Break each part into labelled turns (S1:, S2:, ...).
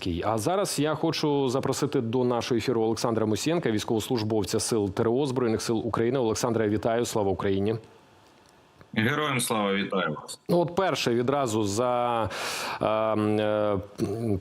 S1: Кій. А зараз я хочу запросити до нашого ефіру Олександра Мусієнка, військовослужбовця сил ТРО Збройних сил України. Олександра, вітаю! Слава Україні!
S2: Героям слава вітаю вас.
S1: Ну, от перше відразу за е, е,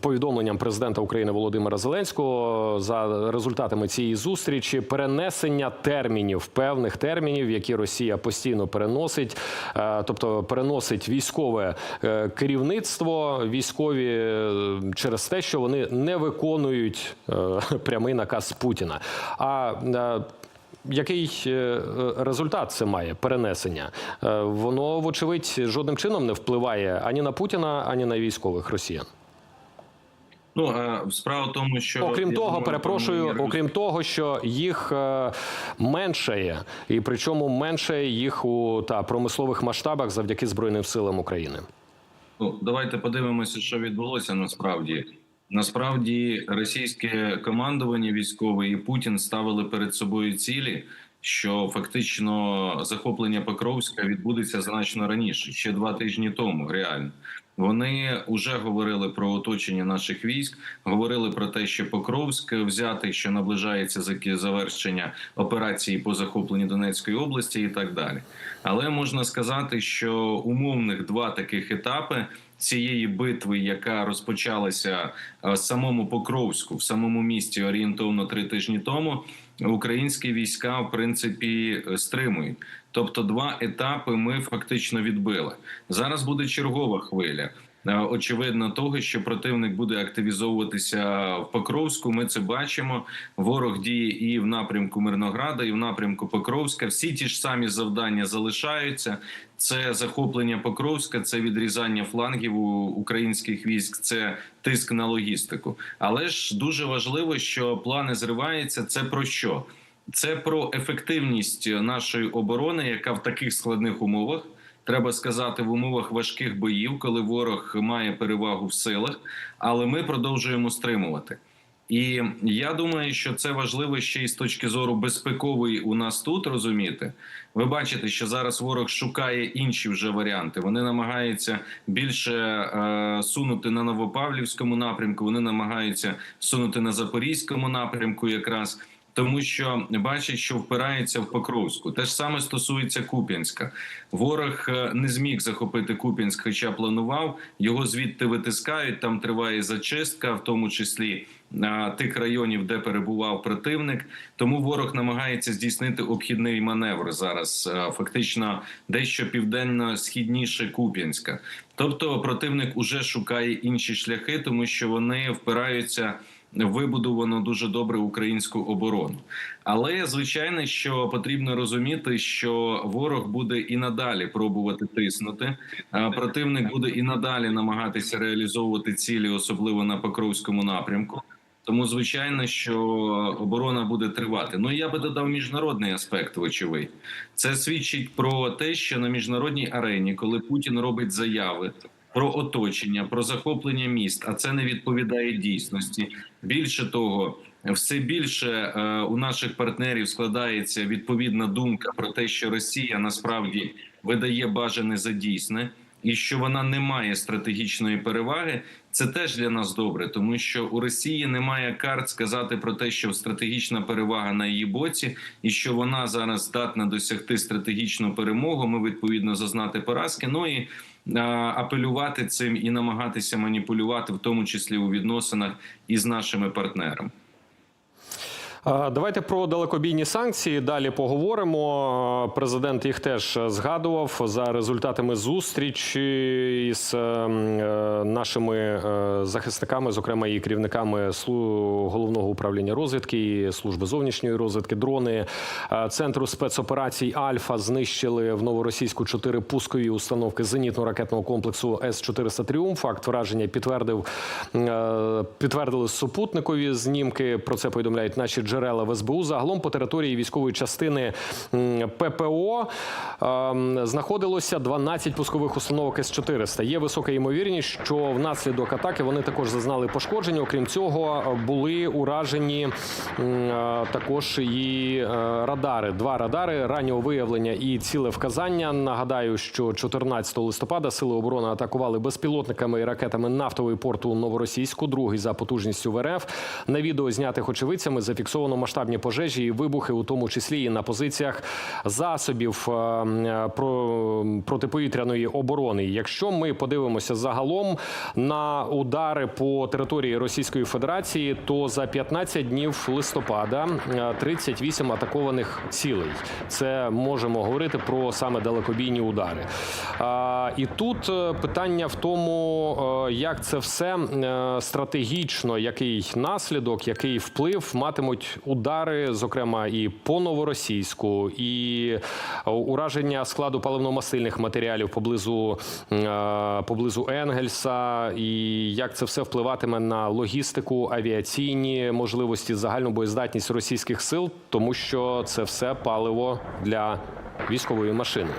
S1: повідомленням президента України Володимира Зеленського за результатами цієї зустрічі перенесення термінів певних термінів, які Росія постійно переносить, е, тобто переносить військове е, керівництво, військові е, через те, що вони не виконують е, прямий наказ Путіна. А е, який е, результат це має перенесення? Е, Воно, вочевидь, жодним чином не впливає ані на Путіна, ані на військових росіян.
S2: Ну е, справа в тому, що
S1: Окрім того,
S2: думаю,
S1: перепрошую, окрім того, що їх е, меншає, і причому меншає їх у та промислових масштабах завдяки Збройним силам України.
S2: Ну, давайте подивимося, що відбулося насправді. Насправді, російське командування військове і Путін ставили перед собою цілі, що фактично захоплення Покровська відбудеться значно раніше, ще два тижні тому. Реально вони вже говорили про оточення наших військ, говорили про те, що Покровськ взятий, що наближається завершення операції по захопленню Донецької області, і так далі. Але можна сказати, що умовних два таких етапи цієї битви, яка розпочалася е, в самому Покровську, в самому місті орієнтовно три тижні тому, українські війська в принципі е, стримують. Тобто, два етапи ми фактично відбили. Зараз буде чергова хвиля. Е, Очевидно, того, що противник буде активізовуватися в Покровську. Ми це бачимо. Ворог діє і в напрямку Мирнограда, і в напрямку Покровська. Всі ті ж самі завдання залишаються. Це захоплення Покровська, це відрізання флангів у українських військ, це тиск на логістику. Але ж дуже важливо, що плани зриваються. Це про що? Це про ефективність нашої оборони, яка в таких складних умовах. Треба сказати, в умовах важких боїв, коли ворог має перевагу в силах, але ми продовжуємо стримувати. І я думаю, що це важливо ще й з точки зору безпекової у нас тут розуміти. Ви бачите, що зараз ворог шукає інші вже варіанти. Вони намагаються більше е, сунути на Новопавлівському напрямку. Вони намагаються сунути на Запорізькому напрямку, якраз. Тому що бачать, що впирається в Покровську. Те ж саме стосується Куп'янська. Ворог е, не зміг захопити Куп'янськ, хоча планував. Його звідти витискають. Там триває зачистка, в тому числі е, тих районів, де перебував противник. Тому ворог намагається здійснити обхідний маневр зараз. е, Фактично, дещо південно-східніше Куп'янська. Тобто, противник уже шукає інші шляхи, тому що вони впираються вибудовано дуже добре українську оборону. Але звичайно, що потрібно розуміти, що ворог буде і надалі пробувати тиснути. а Противник буде і надалі намагатися реалізовувати цілі, особливо на Покровському напрямку. Тому звичайно, що оборона буде тривати. Ну я би додав міжнародний аспект. Вочевидь, це свідчить про те, що на міжнародній арені, коли Путін робить заяви про оточення, про захоплення міст, а це не відповідає дійсності. Більше того, все більше е, у наших партнерів складається відповідна думка про те, що Росія насправді видає бажане за дійсне. І що вона не має стратегічної переваги, це теж для нас добре, тому що у Росії немає карт сказати про те, що стратегічна перевага на її боці, і що вона зараз здатна досягти стратегічну перемогу. Ми відповідно зазнати поразки. Ну і апелювати цим і намагатися маніпулювати, в тому числі у відносинах із нашими партнерами.
S1: Давайте про далекобійні санкції далі поговоримо. Президент їх теж згадував за результатами зустрічі із е, е, нашими е, захисниками, зокрема і керівниками головного управління розвідки і служби зовнішньої розвідки. Дрони е, центру спецоперацій Альфа знищили в новоросійську чотири пускові установки зенітно-ракетного комплексу С 400 Тріумф. Факт враження підтвердив підтвердили супутникові знімки. Про це повідомляють наші джерела в СБУ. Загалом по території військової частини ППО ем, знаходилося 12 пускових установок С-400. Є висока ймовірність, що внаслідок атаки вони також зазнали пошкодження. Окрім цього, були уражені е, також і е, радари. Два радари раннього виявлення і ціле вказання. Нагадаю, що 14 листопада сили оборони атакували безпілотниками і ракетами нафтовий порт у Новоросійську, другий за потужністю в РФ. На відео знятих очевидцями зафіксовано масштабні пожежі і вибухи, у тому числі і на позиціях засобів е, е, про протиповітряної оборони. Якщо ми подивимося загалом на удари по території Російської Федерації, то за 15 днів листопада е, 38 атакованих цілей. Це можемо говорити про саме далекобійні удари. І тут е, питання в тому, е, як це все е, стратегічно, який наслідок, який вплив матимуть удари, зокрема і по новоросійську, і ураження складу паливно-мастильних матеріалів поблизу, е, поблизу Енгельса, і як це все впливатиме на логістику, авіаційні можливості, загальну боєздатність російських сил, тому що це все паливо для військової машини.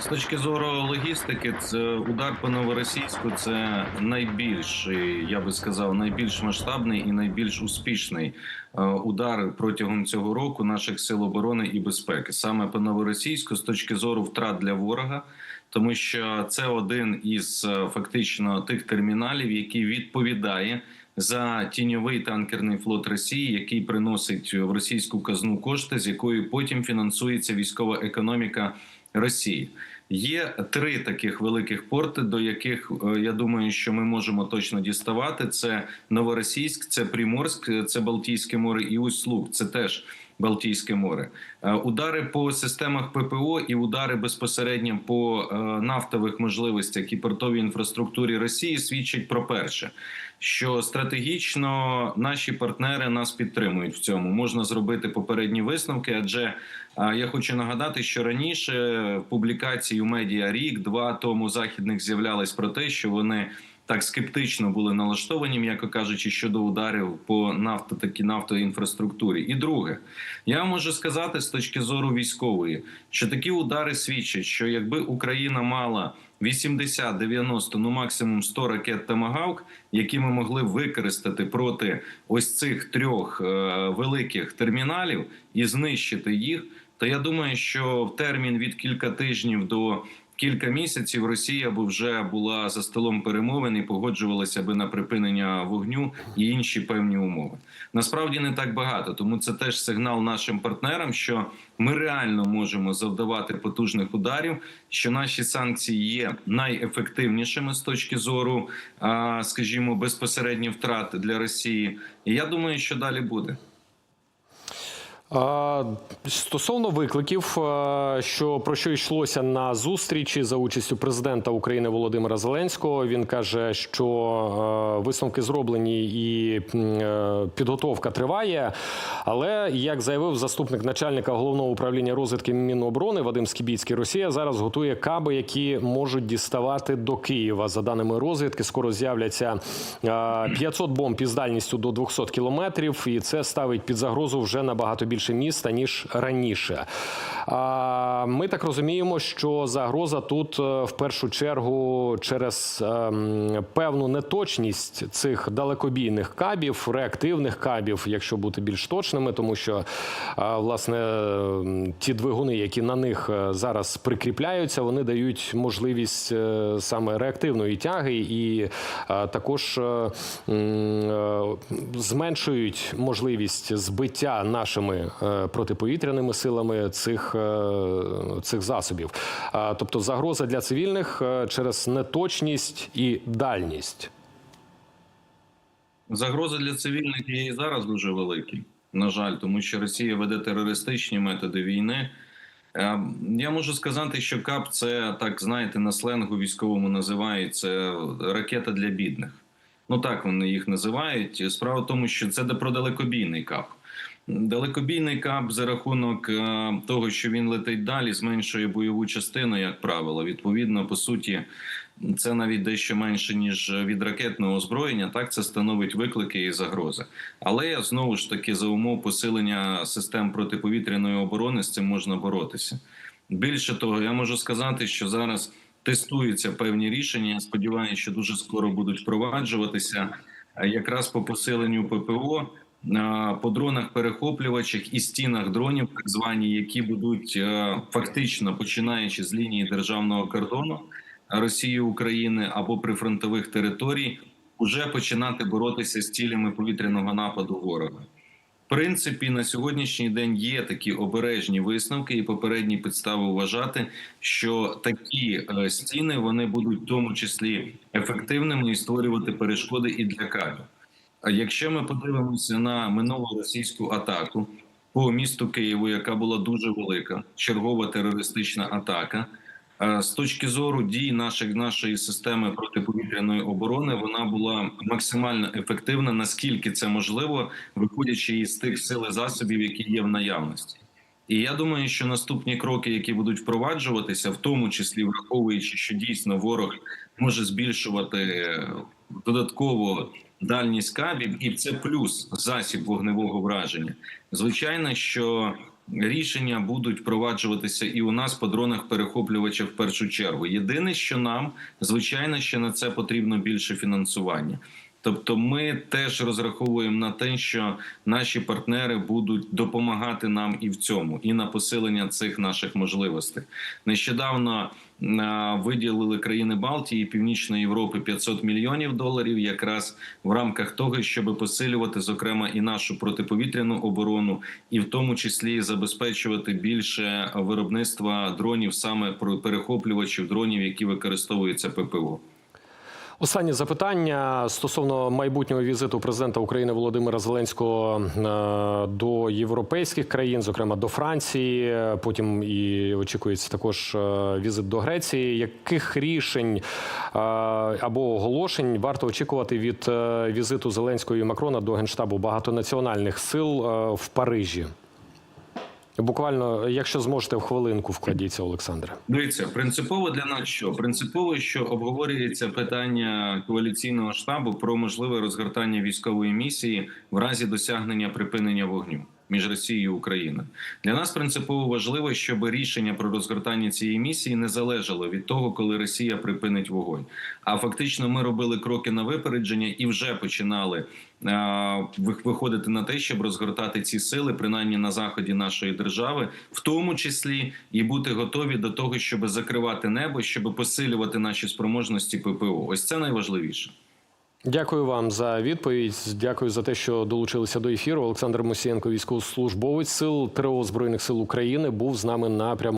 S2: З точки зору логістики, це удар по новоросійську це найбільший, я би сказав, найбільш масштабний і найбільш успішний е, удар протягом цього року наших сил оборони і безпеки, саме по новоросійську, з точки зору втрат для ворога, тому що це один із е, фактично тих терміналів, який відповідає. За тіньовий танкерний флот Росії, який приносить в російську казну кошти, з якою потім фінансується військова економіка Росії. Є три таких великих порти, до яких е, я думаю, що ми можемо точно діставати: це Новоросійськ, це Приморськ, е, це Балтійське море і Усть-Луг, це теж Балтійське море. Е, Удари по системах ППО і удари безпосередньо по е, нафтових можливостях і портовій інфраструктурі Росії свідчать про перше, що стратегічно наші партнери нас підтримують в цьому. Можна зробити попередні висновки, адже я хочу нагадати, що раніше в публікації у медіа рік-два тому західних з'являлось про те, що вони так скептично були налаштовані, м'яко кажучи, щодо ударів по нафто такі нафтовій інфраструктурі. І друге, я можу сказати з точки зору військової, що такі удари свідчать, що якби Україна мала 80, 90, ну максимум 100 ракет Томагавк, які ми могли використати проти ось цих трьох е, великих терміналів і знищити їх, то я думаю, що в термін від кілька тижнів до кілька місяців Росія б вже була за столом перемовин і погоджувалася би на припинення вогню і інші певні умови. Насправді не так багато, тому це теж сигнал нашим партнерам, що ми реально можемо завдавати потужних ударів, що наші санкції є найефективнішими з точки зору, скажімо, безпосередньо втрат для Росії. І я думаю, що далі буде.
S1: Стосовно викликів, що про що йшлося на зустрічі за участю президента України Володимира Зеленського, він каже, що висновки зроблені і е, підготовка триває. Але як заявив заступник начальника головного управління розвідки Міноборони Вадим Скібіцький, Росія зараз готує каби, які можуть діставати до Києва. За даними розвідки, скоро з'являться а, 500 бомб із дальністю до 200 кілометрів, і це ставить під загрозу вже набагато більше міста ніж раніше. Ми так розуміємо, що загроза тут е, в першу чергу через ем, певну неточність цих далекобійних кабів, реактивних кабів, якщо бути більш точними, тому що власне ем, ті двигуни, які на них е, зараз прикріпляються, вони дають можливість е, саме реактивної тяги і е, також е, е, зменшують можливість збиття нашими е, протиповітряними силами цих, е, цих засобів. Тобто загроза для цивільних е, через неточність і дальність.
S2: Загроза для цивільних є і зараз дуже великі. На жаль, тому що Росія веде терористичні методи війни. Е, Я можу сказати, що КАП це так знаєте на сленгу військовому називають це ракета для бідних. Ну так вони їх називають. Справа в тому, що це про далекобійний КАП. Далекобійний кап за рахунок е, того, що він летить далі, зменшує бойову частину, як правило. Відповідно, по суті, це навіть дещо менше ніж від ракетного озброєння. Так це становить виклики і загрози. Але знову ж таки за умов посилення систем протиповітряної оборони з цим можна боротися. Більше того, я можу сказати, що зараз тестуються певні рішення. Я сподіваюся, що дуже скоро будуть впроваджуватися е, якраз по посиленню ППО. По дронах перехоплювачах і стінах дронів, так звані, які будуть е, фактично починаючи з лінії державного кордону Росії України або прифронтових територій, уже починати боротися з цілями повітряного нападу ворога. В принципі, на сьогоднішній день є такі обережні висновки і попередні підстави вважати, що такі е, стіни вони будуть в тому числі ефективними і створювати перешкоди і для кабів. Якщо ми подивимося на минулу російську атаку по місту Києву, яка була дуже велика, чергова терористична атака. Е, З точки зору дій наших нашої системи протиповітряної оборони, вона була максимально ефективна, наскільки це можливо, виходячи із тих сил і засобів, які є в наявності. І я думаю, що наступні кроки, які будуть впроваджуватися, в тому числі враховуючи, що дійсно ворог може збільшувати е, додатково дальність кабів, і це плюс засіб вогневого враження. Звичайно, що рішення будуть впроваджуватися і у нас по дронах перехоплювача в першу чергу. Єдине, що нам звичайно, що на це потрібно більше фінансування. Тобто, ми теж розраховуємо на те, що наші партнери будуть допомагати нам і в цьому, і на посилення цих наших можливостей. Нещодавно виділили країни Балтії і Північної Європи 500 мільйонів доларів, якраз в рамках того, щоб посилювати, зокрема, і нашу протиповітряну оборону, і в тому числі забезпечувати більше виробництва дронів, саме перехоплювачів дронів, які використовуються ППО.
S1: Останнє запитання стосовно майбутнього візиту президента України Володимира Зеленського е, до європейських країн, зокрема до Франції. Потім і очікується також е, візит до Греції. Яких рішень е, або оголошень варто очікувати від візиту Зеленського і Макрона до генштабу багатонаціональних сил в Парижі? Буквально, якщо зможете в хвилинку, вкладіться, Олександре.
S2: Дивіться, принципово для нас що принципово, що обговорюється питання коаліційного штабу про можливе розгортання військової місії в разі досягнення припинення вогню між Росією і Україною. Для нас принципово важливо, щоб рішення про розгортання цієї місії не залежало від того, коли Росія припинить вогонь. А фактично, ми робили кроки на випередження і вже починали виходити на те, щоб розгортати ці сили, принаймні на заході нашої держави, в тому числі і бути готові до того, щоб закривати небо, щоб посилювати наші спроможності ППО. Ось це найважливіше.
S1: Дякую вам за відповідь. Дякую за те, що долучилися до ефіру. Олександр Мусієнко, військовослужбовець сил ТРО Збройних сил України, був з нами на прямому.